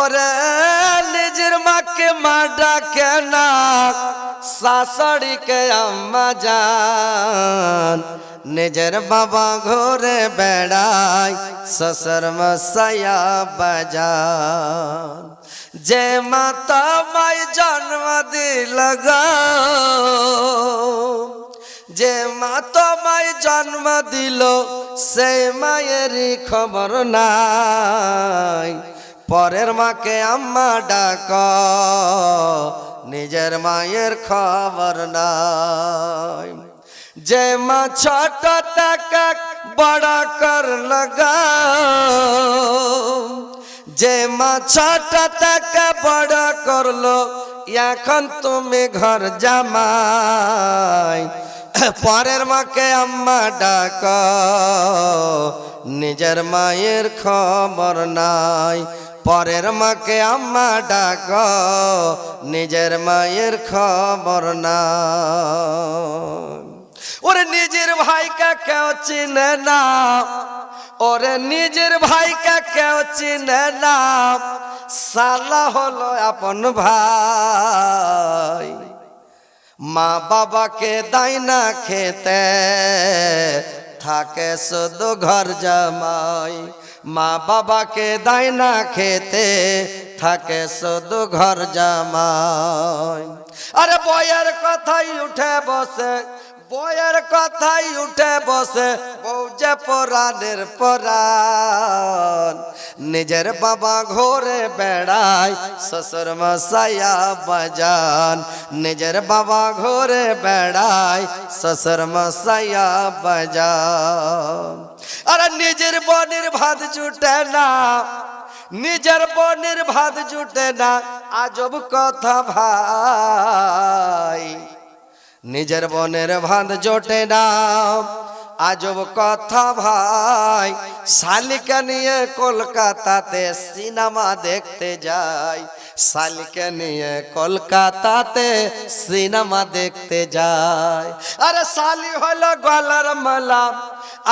ওরে নিজের মাকে মা ডাকে না, শাশুড়িকে আম্মা যান নিজের বাবা ঘুরে বেড়ায় শ্বশুর মশাইয়া বাজান। যে মাতা মাই জন্ম দিল যে মা তোমায় জন্ম দিল, সেই মায়েরই খবর নাই। পরের মাকে আম্মা ডাক, নিজের মায়ের খবর নাই। যে মা ছোট টাকা বড় কর যে মা ছোট টাকা বড় করল, এখন তুমি ঘর জামাই। পরের মাকে আম্মা ডাক, নিজের মায়ের খবর নাই। পরের মাকে আম্মা ডাক, নিজের মায়ের খবর নাই ওরে নিজের ভাইকে কেউ চিনে না, ওরে নিজের ভাইকে কেউ চিনে না, সালা হলো আপন ভাই। মা বাবাকে দায় না খেতে, থাকে শুধু ঘর জামাই। মা বাবাকে দায় না খেতে থাকে শুধু ঘর জামাই। আরে বয়ের কথাই উঠে বসে বয়ের কথাই উঠে বসে যে পরাণের পরাণ, নিজের বাবা ঘোরে বেড়ায়, শ্বশুর মশাইয়া বাজান। নিজের বাবা ঘোরে বেড়ায়, শ্বশুর মশাইয়া বাজান। আরে নিজের বনের ভাত জুটে না, নিজের বনের ভাত জুটে না, আজব কথা ভাই। নিজের বনের ভাত জোটে না আজব কথা ভাই, শালিকা নিয়ে কলকাতাতে সিনেমা দেখতে যাই। শালিকা নিয়ে কলকাতাতে সিনেমা দেখতে যাই। আরে শালি হলো গলার মালা,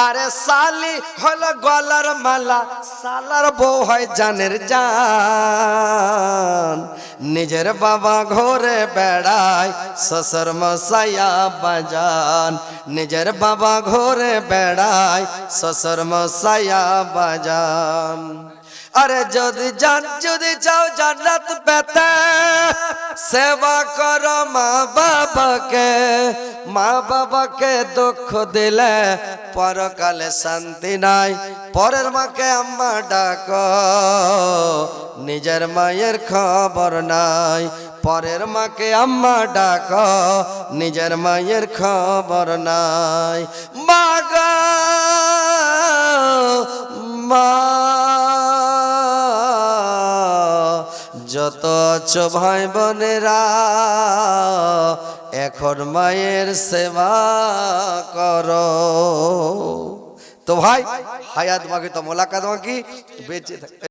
আরে শালি হলো গলার মালা, শালার বউ হয় জানের জান। নিজের বাবা ঘরে বেড়ায় শ্বশুর মশাইয়া বাজান নিজের বাবা ঘরে বেড়ায় শ্বশুর মশাইয়া বাজান আরে যদি জান যদি চাও জান্নাত পেতে, সেবা কর মা বাবাকে। মা বাবাকে দুঃখ দিলে পরকালে শান্তি নাই। পরের মাকে আম্মা ডাক, নিজের মায়ের খবর নাই। পরের মাকে আম্মা ডাক, নিজের মায়ের খবর নাই। মাগা আছো ভাই বোনেরা, এখন মায়ের সেবা করো। তো ভাই, হায়াত মাকে তো মোলাকাত মাকি বেঁচে থাকে।